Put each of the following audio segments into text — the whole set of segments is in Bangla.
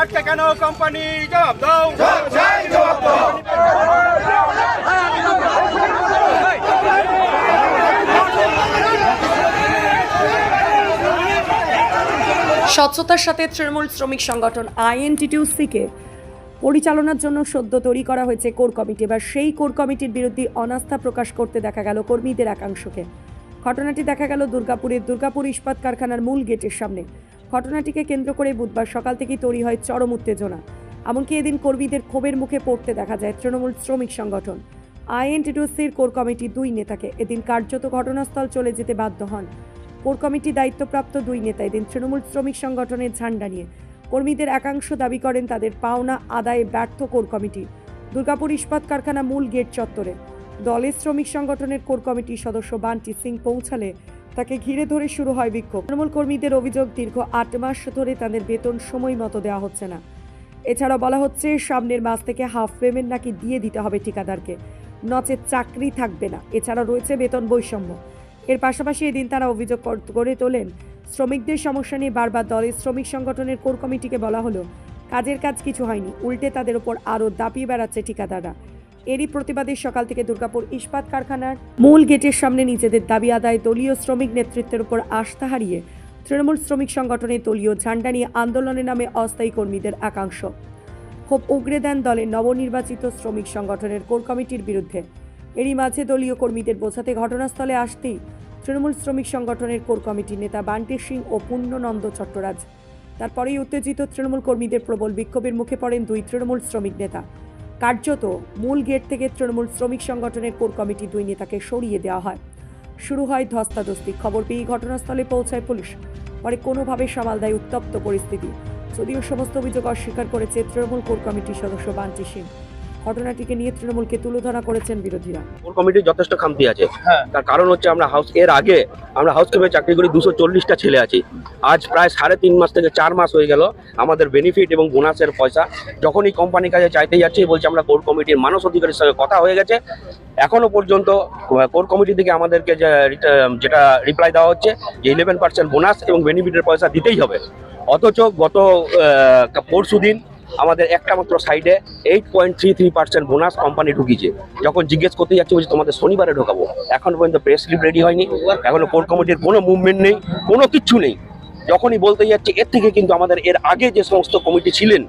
আটকে কেন কোম্পানি? জবাব দাও। স্বচ্ছতার সাথে তৃণমূল শ্রমিক সংগঠন আইএনটিটিউসিকে পরিচালনার জন্য সদ্য তৈরি করা হয়েছে কোর কমিটি। এবার সেই কোর কমিটির বিরুদ্ধে অনাস্থা প্রকাশ করতে দেখা গেল কর্মীদের একাংশকে। ঘটনাটি দেখা গেল দুর্গাপুরের দুর্গাপুর ইস্পাত কারখানার মূল গেটের সামনে। ঘটনাটিকে কেন্দ্র করে বুধবার সকাল থেকেই তৈরি হয় চরম উত্তেজনা। এমনকি এদিন কর্মীদের ক্ষোভের মুখে পড়তে দেখা যায় তৃণমূল শ্রমিক সংগঠন। আইএনটিটিউসির কোর কমিটি দুই নেতাকে এদিন কার্যত ঘটনাস্থল চলে যেতে বাধ্য হন। কোর কমিটি দায়িত্বপ্রাপ্ত দুই নেতা এদিন তৃণমূল শ্রমিক সংগঠনের ঝান্ডা নিয়ে। কর্মীদের একাংশ দাবি করেন তাদের পাওনা আদায়ে ব্যর্থ কোর কমিটি। দুর্গাপুর ইস্পাত কারখানা মূল গেট চত্বরে। দলের শ্রমিক সংগঠনের কোর কমিটির সদস্য বান্টি সিং পৌঁছালে তাকে ঘিরে ধরে শুরু হয় বিক্ষোভ। তৃণমূল কর্মীদের অভিযোগ, দীর্ঘ আট মাস ধরে তাদের বেতন সময় মতো দেওয়া হচ্ছে না। এছাড়া বলা হচ্ছে, সামনের মাস থেকে হাফ পেমেন্ট নাকি দিয়ে দিতে হবে ঠিকাদারকে। নচেত চাকরি থাকবে না। এছাড়া রয়েছে বেতন বৈষম্য। এর পাশাপাশি এদিন তারা অভিযোগ করে তোলেন, শ্রমিকদের সমস্যা নিয়ে বারবার দলের শ্রমিক সংগঠনের কোর কমিটিকে বলা হলো, কাজের কাজ কিছু হয়নি। উল্টে তাদের ওপর আরও দাপিয়ে বেড়াচ্ছে ঠিকাদাররা। এরই প্রতিবাদে সকাল থেকে দুর্গাপুর ইস্পাত কারখানার মূল গেটের সামনে নিজেদের দাবি আদায় দলীয় শ্রমিক নেতৃত্বের উপর আস্থা হারিয়ে তৃণমূল শ্রমিক সংগঠনের দলীয় ঝান্ডা নিয়ে আন্দোলনের নামে অস্থায়ী কর্মীদের একাংশ ক্ষোভ উগরে দেন দলের নবনির্বাচিত শ্রমিক সংগঠনের কোর কমিটির বিরুদ্ধে। এরই মাঝে দলীয় কর্মীদের বোঝাতে ঘটনাস্থলে আসতেই তৃণমূল শ্রমিক সংগঠনের কোর কমিটির নেতা বান্টি সিং ও পূর্ণনন্দ চট্টরাজ। তারপরেই উত্তেজিত তৃণমূল কর্মীদের প্রবল বিক্ষোভের মুখে পড়েন দুই তৃণমূল শ্রমিক নেতা। কার্যত মূল গেট থেকে তৃণমূল শ্রমিক সংগঠনের কোর কমিটি দুই নেতাকে সরিয়ে দেওয়া হয়। শুরু হয় ধস্তাধস্তি খবর পেয়ে ঘটনাস্থলে পৌঁছায় পুলিশ। পরে কোনোভাবে সামাল দেয় উত্তপ্ত পরিস্থিতি। যদিও সমস্ত অভিযোগ অস্বীকার করেছে তৃণমূল কোর কমিটির সদস্য বান্টি সিং ঘটনাটিকে নিয়ে তৃণমূলকে তুলোধনা করেছেন বিরোধীরা। কোর কমিটির যথেষ্ট খামতি আছে। হ্যাঁ। তার কারণ হচ্ছে আমরা হাউস এর আগে আমরা হাউস কিপে চাকরি করি দুশো চল্লিশটা ছেলে আছি। আজ প্রায় সাড়ে তিন মাস থেকে চার মাস হয়ে গেল আমাদের বেনিফিট এবং বোনাসের পয়সা। যখনই কোম্পানির কাছে চাইতে যাচ্ছি বলছে আমরা কোর কমিটির মানস অধিকারীর সঙ্গে কথা হয়ে গেছে। এখনও পর্যন্ত কোর কমিটি থেকে আমাদেরকে যে যেটা রিপ্লাই দেওয়া হচ্ছে যে ইলেভেন পার্সেন্ট বোনাস এবং বেনিফিটের পয়সা দিতেই হবে। অথচ গত পরশু দিন আমাদের একটা মাত্র সাইডে eight point three three percent bonus company ঢুকিয়েছে। যখন জিজ্ঞেস করতে যাচ্ছি বলছি তোমাদের শনিবারে ঢোকাবো? এখন পর্যন্ত প্রেস স্লিপ রেডি হয়নি। এখনও কোর কমিটির কোনো মুভমেন্ট নেই কোনো কিচ্ছু নেই। যখনই বলতে যাচ্ছি এর থেকে কিন্তু আমাদের এর আগে যে সমস্ত কমিটি ছিলেন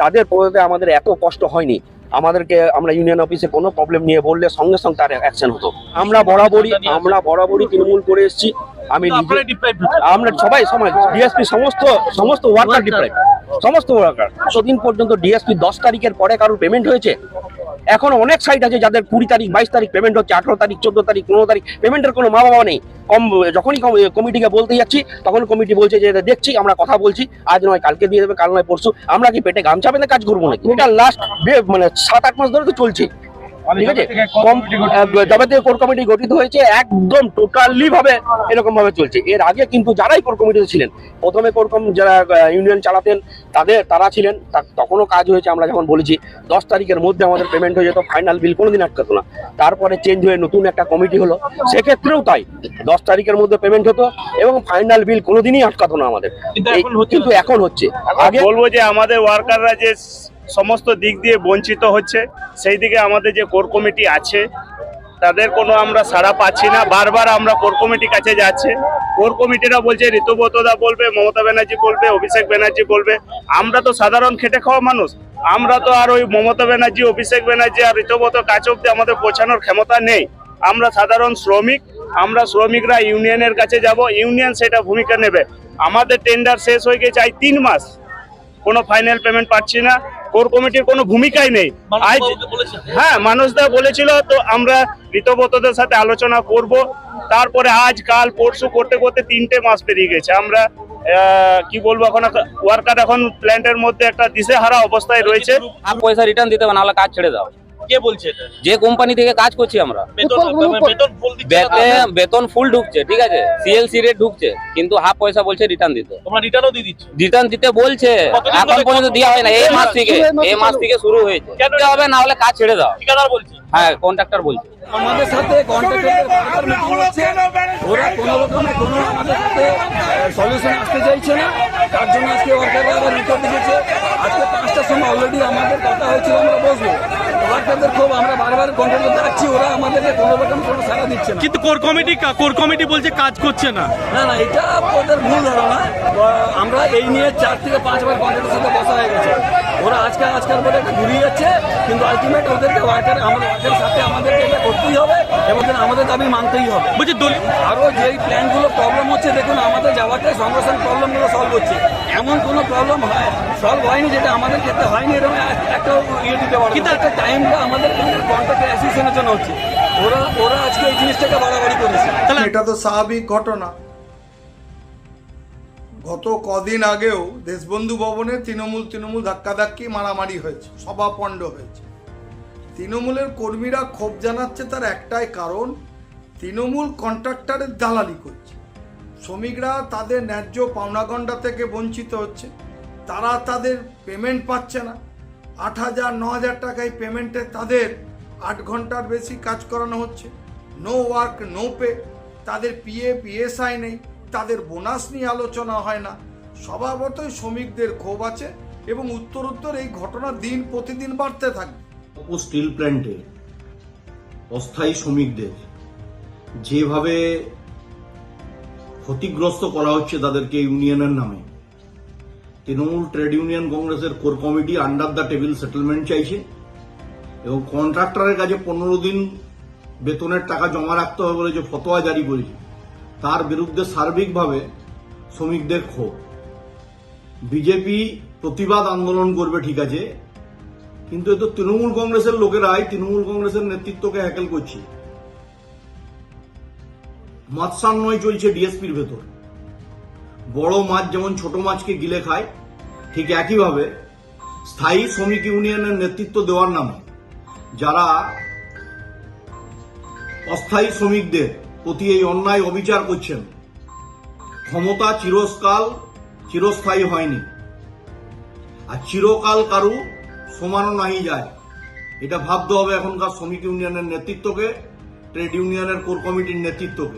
তাদের পদে আমাদের এত কষ্ট হয়নি। আমাদেরকে আমরা ইউনিয়ন অফিসে কোনো প্রবলেম নিয়ে বললে সঙ্গে সঙ্গে তার অ্যাকশন হতো। আমরা বরাবরই আমরা বরাবরই তৃণমূল করে এসেছি। আমি নিজে আমরা সবাই সমাজ ডিএসপি সমস্ত সমস্ত ওয়ার্কার ডিপ্রাইভ সমস্ত ওয়ার্কার এতদিন পর্যন্ত ডিএসপি দশ তারিখের পরে কারোর পেমেন্ট হয়েছে? এখন অনেক সাইট আছে যাদের কুড়ি তারিখ, বাইশ তারিখ পেমেন্ট হচ্ছে, আঠারো তারিখ, চোদ্দ তারিখ, পনেরো তারিখ। পেমেন্টের কোনো মা বাবা নেই। কম, যখনই কমিটিকে বলতে যাচ্ছি, তখন কমিটি বলছে যে দেখছি, আমরা কথা বলছি। আজ নয়, কালকে দিয়ে দেবে, কাল নয়, পরশু। আমরা কি পেটে গামছা বেঁধে কাজ করব নাকি? এটা লাস্ট মানে সাত, আট মাস ধরে তো চলছে। ঠিক আছে? থেকে কোর কমিটি গঠিত হয়েছে। একদম টোটালি ভাবে এরকম ভাবে চলছে। এর আগে কিন্তু যারাই কোর কমিটিতে ছিলেন প্রথমে কোর কম যারা ইউনিয়ন চালাতেন তাদের তারা ছিলেন তখনও কাজ হয়েছে আমরা যখন বলেছি দশ তারিখের মধ্যে আমাদের পেমেন্ট হয়ে যেত ফাইনাল বিল কোনোদিন আটকাতো না। তারপরে চেঞ্জ হয়ে নতুন একটা কমিটি হলো সেক্ষেত্রেও তাই দশ তারিখের মধ্যে পেমেন্ট হতো এবং ফাইনাল বিল কোনোদিনই আটকাতো না আমাদের। কিন্তু এই- এখন হচ্ছে কিন্তু এখন হচ্ছে। আগে বলব যে আমাদের ওয়ার্কাররা যে সমস্ত দিক দিয়ে বঞ্চিত হচ্ছে। সেই দিকে আমাদের যে কোর কমিটি আছে, তাদের কোনো আমরা সাড়া পাচ্ছি না। বারবার আমরা কোর কমিটির কাছে যাচ্ছে। কোর কমিটিরা বলছে ঋতুব্রতদা বলবে, মমতা ব্যানার্জি বলবে, অভিষেক ব্যানার্জি বলবে। আমরা তো সাধারণ খেটে খাওয়া মানুষ। আমরা তো আর ওই মমতা ব্যানার্জি, অভিষেক ব্যানার্জি আর ঋতুব্রত কাছ অব্দি আমাদের পৌঁছানোর ক্ষমতা নেই। আমরা সাধারণ শ্রমিক, আমরা শ্রমিকরা ইউনিয়নের কাছে যাব। ইউনিয়ন সেটা ভূমিকা নেবে। আমাদের টেন্ডার শেষ হয়ে গেছে আজ তিন মাস। কোনো ফাইনাল পেমেন্ট পাচ্ছি না। কোর কমিটির কোনো ভূমিকাই নেই। আজ হ্যাঁ মানুষদা বলেছিল তো আমরা ঋতব্রতদের সাথে আলোচনা করব। তারপরে আজ কাল পরশু করতে করতে তিনটে মাস পেরিয়ে গেছে। আমরা কি বলব এখন ওয়ার্কার এখন প্ল্যান্টের মধ্যে একটা দিশেহারা অবস্থায় রয়েছে। আর পয়সা রিটার্ন দিতে হবে নাহলে কাজ ছেড়ে দাও কে বলছে এটা? যে কোম্পানি থেকে কাজ করছি আমরা। বেতন বেতন ফুল বেতে- বেতন ফুল ঢুকছে ঠিক আছে? সিএলসি রেট ঢুকছে কিন্তু হাফ পয়সা বলছে রিটার্ন দিতে। তোমরা রিটার্নও দিয়ে দিচ্ছ? রিটার্ন দিতে বলছে এখন পর্যন্ত দেওয়া হয় না এই মাস থেকে এই মাস থেকে শুরু হয়েছে। দিতে হবে না হলে কাজ ছেড়ে দাও। ঠিকাদার বলছে। হ্যাঁ কন্ট্রাক্টর বলছে। আমাদের সাথে কন্ট্রাক্টরদের বারবার মিটিং হচ্ছে। ওরা কোনো রকমে কোনো আমাদের সাথে সলিউশন আসতে চাইছে না। তার জন্য আজকে ওয়ার্কাররা আবার রিপোর্ট দিয়েছে। সময় অলরেডি আমাদের কথা হয়েছিল আমরা বসবো। ওয়ার্কারদের খুব আমরা বারবার ডাকছি ওরা আমাদেরকে কোনো রকম কোনো সাড়া দিচ্ছে না। কিন্তু কোর কমিটি কোর কমিটি বলছে কাজ করছে না। না না এটা ওদের ভুল ধারণা। আমরা এই নিয়ে চার থেকে পাঁচবার কন্ট্রাক্টের সাথে বসা হয়ে গেছে। ওরা আজকে আজকাল বলে একটা ঘুরিয়ে যাচ্ছে কিন্তু আলটিমেট ওদেরকে ওয়ার্কার আমাদের ওয়ার্কারের সাথে আমাদেরকে এটা করতেই হবে এবং আমাদের দাবি মানতেই হবে। বলছে দলীয় আরও যেই প্ল্যানগুলো প্রবলেম হচ্ছে দেখুন আমাদের যাওয়াতে সঙ্গে সঙ্গে প্রবলেমগুলো সলভ হচ্ছে। এমন কোনো প্রবলেম হয় সলভ হয়নি যেটা আমাদের ক্ষেত্রে হয়নি এরকম একটা ইয়ে দিতে পারব কিন্তু একটা টাইমটা আমাদের কন্ট্রাক্ট অ্যাসোসিয়েশনের জন্য হচ্ছে। ওরা ওরা আজকে এই জিনিসটাকে বাড়াবাড়ি করেছে। এটা তো স্বাভাবিক ঘটনা। গত কদিন আগেও দেশবন্ধু ভবনে তৃণমূল তৃণমূল ধাক্কাধাক্কি মারামারি হয়েছে সভাপণ্ড হয়েছে। তৃণমূলের কর্মীরা ক্ষোভ জানাচ্ছে তার একটাই কারণ তৃণমূল কন্ট্রাক্টরের দালালি করছে। শ্রমিকরা তাদের ন্যায্য পাওনাগণ্ডা থেকে বঞ্চিত হচ্ছে। তারা তাদের পেমেন্ট পাচ্ছে না। আট হাজার, ন হাজার টাকায় পেমেন্টে তাদের আট ঘণ্টার বেশি কাজ করানো হচ্ছে। নো ওয়ার্ক নো পে তাদের পিএ পিএসআই নেই। তাদের বোনাস নিয়ে আলোচনা হয় না। স্বভাবতই শ্রমিকদের ক্ষোভ আছে এবং উত্তরোত্তর এই ঘটনা দিন প্রতিদিন বাড়তে থাকবে। স্টিল প্ল্যান্টে অস্থায়ী শ্রমিকদের যেভাবে ক্ষতিগ্রস্ত করা হচ্ছে তাদেরকে ইউনিয়নের নামে। তৃণমূল ট্রেড ইউনিয়ন কংগ্রেসের core committee under the table settlement চাইছে এবং কন্ট্রাক্টরের কাছে পনেরো দিন বেতনের টাকা জমা রাখতে হবে বলে যে ফতোয়া জারি করেছে, তার বিরুদ্ধে সার্বিকভাবে শ্রমিকদের ক্ষোভ। বিজেপি প্রতিবাদ আন্দোলন করবে ঠিক আছে, কিন্তু এ তো তৃণমূল কংগ্রেসের লোকেরাই তৃণমূল কংগ্রেসের নেতৃত্বকে হ্যাকেল করছে। মাৎসান্নয় চলছে ডিএসপির ভেতর। বড় মাছ যেমন ছোট মাছকে গিলে খায়, ঠিক একইভাবে স্থায়ী শ্রমিক ইউনিয়নের নেতৃত্ব দেওয়ার নামে যারা অস্থায়ী শ্রমিকদের প্রতি এই অন্যায় অবিচার করছেন, ক্ষমতা চিরস্কাল, চিরস্থায়ী হয়নি। আর চিরকাল কারু সমানও নাহি যায়। এটা ভাবতে হবে এখনকার শ্রমিক ইউনিয়নের নেতৃত্বকে, ট্রেড ইউনিয়নের কোর কমিটির নেতৃত্বকে।